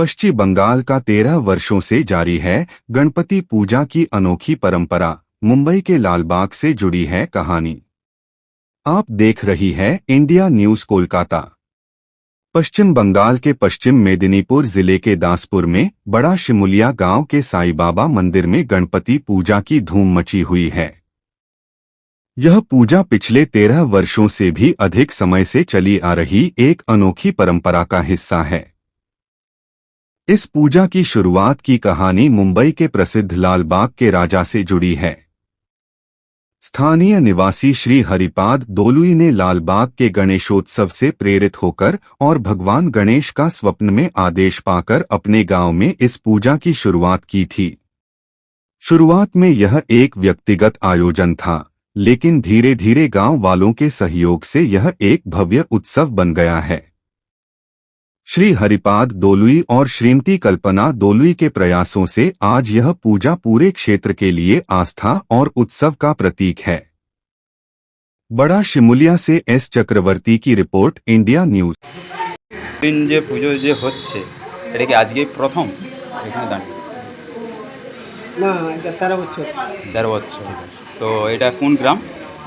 पश्चिम बंगाल का तेरह वर्षों से जारी है गणपति पूजा की अनोखी परंपरा, मुंबई के लालबाग से जुड़ी है कहानी। आप देख रही है इंडिया न्यूज़ कोलकाता। पश्चिम बंगाल के पश्चिम मेदिनीपुर ज़िले के दासपुर में बड़ा शिमुलिया गाँव के साई बाबा मंदिर में गणपति पूजा की धूम मची हुई है। यह पूजा पिछले तेरह वर्षों से भी अधिक समय से चली आ रही एक अनोखी परंपरा का हिस्सा है। इस पूजा की शुरुआत की कहानी मुंबई के प्रसिद्ध लालबाग के राजा से जुड़ी है। स्थानीय निवासी श्री हरिपाद दोलुई ने लालबाग के गणेशोत्सव से प्रेरित होकर और भगवान गणेश का स्वप्न में आदेश पाकर अपने गाँव में इस पूजा की शुरुआत की थी। शुरुआत में यह एक व्यक्तिगत आयोजन था, लेकिन धीरे धीरे गाँव वालों के सहयोग से यह एक भव्य उत्सव बन गया है। श्री हरिपाद दोलुई और श्रीमती कल्पना दोलुई के प्रयासों से आज यह पूजा पूरे क्षेत्र के लिए आस्था और उत्सव का प्रतीक है बड़ा शिमुलिया से एस चक्रवर्ती की रिपोर्ट इंडिया न्यूज দিন যে পুজো যে হচ্ছে এটা কি আজকেই প্রথম এখানে দাঁড়িয়ে না এটা তেরো বছর দেড় বছর তো এটা কোন গ্রাম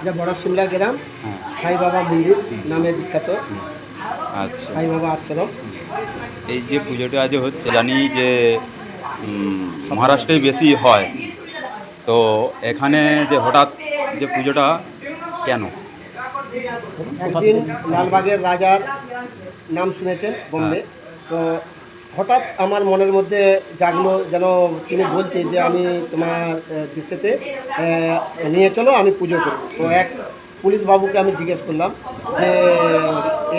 এটা বড় সিমলা গ্রাম হ্যাঁ সাই বাবা মন্দির নামে বিখ্যাত আচ্ছা সাই বাবা আশ্রম এই যে পুজোটা আজ হচ্ছে জানি যে মহারাষ্ট্রেই বেশি হয়। তো এখানে যে হঠাৎ যে পুজোটা কেন? একদিন লালবাগের রাজার নাম শুনেছেন বোম্বে। তো হঠাৎ আমার মনের মধ্যে জাগলো যেন তিনি বলছে যে আমি তোমার দেশেতে নিয়ে চলো আমি পুজো করব। তো এক পুলিশ বাবুকে আমি জিজ্ঞেস করলাম যে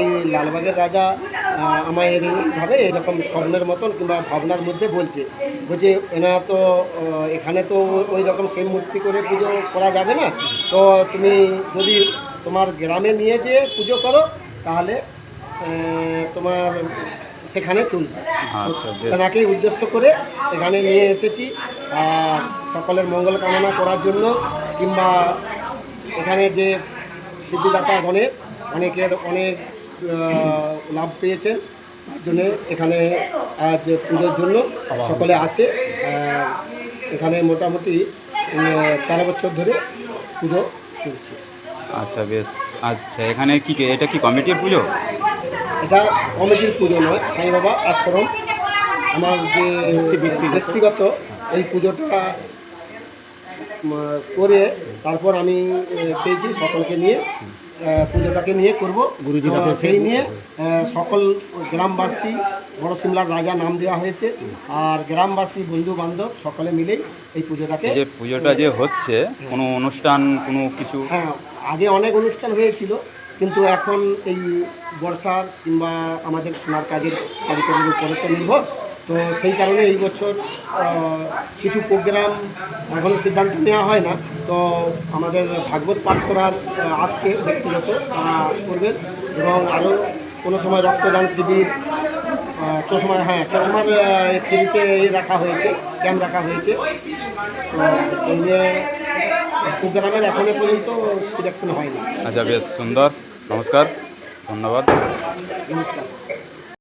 এই লালবাগের রাজা আমায় এরকমভাবে এরকম স্বর্ণের মতন কিংবা ভাবনার মধ্যে বলছে। বলছে এনা তো এখানে তো ওই রকম সেম মূর্তি করে পুজো করা যাবে না। তো তুমি যদি তোমার গ্রামে নিয়ে যেয়ে পুজো করো তাহলে তোমার সেখানে চলবে। আচ্ছা তাকে উদ্দেশ্য করে এখানে নিয়ে এসেছি। আর সকলের মঙ্গল কামনা করার জন্য কিংবা এখানে যে সিদ্ধিদাতা গণের অনেকের অনেক লাভ পেয়েছেন তার জন্য এখানে আজ পুজোর জন্য সকলে আসে। এখানে মোটামুটি তেরো বছর ধরে পুজো চলছে। আচ্ছা বেশ। আচ্ছা এখানে কি এটা কি কমিটির পুজো? এটা কমিটির পুজো নয় সাই বাবা আশ্রম। আমার যে ব্যক্তিগত। এই পুজোটা করে তারপর আমি চেয়েছি সকলকে নিয়ে। পুজোটাকে নিয়ে করব। গুরুজি সেই নিয়ে সকল গ্রামবাসী বড় সিমলার রাজা নাম দেওয়া হয়েছে। আর গ্রামবাসী বন্ধু বান্ধব সকলে মিলেই এই পুজোটাকে যে পুজোটা যে হচ্ছে কোনো অনুষ্ঠান কোনো কিছু? হ্যাঁ আগে অনেক অনুষ্ঠান হয়েছিল কিন্তু এখন এই বর্ষার কিংবা আমাদের সোনার কাজের কারিগরের উপরে তো নির্ভর। তো সেই কারণে এই বছর কিছু প্রোগ্রাম এখনও সিদ্ধান্ত নেওয়া হয় না। তো আমাদের ভাগবত পাঠ করার আসছে ব্যক্তিগত তারা করবেন এবং আরও কোনো সময় রক্তদান শিবির আহ, চশমা হ্যাঁ চশমার ফ্রিতে রাখা হয়েছে ক্যাম্প রাখা হয়েছে। তো সেই নিয়ে প্রোগ্রামের এখনও পর্যন্ত সিলেকশন হয়নি। আচ্ছা বেশ সুন্দর। নমস্কার। ধন্যবাদ। নমস্কার।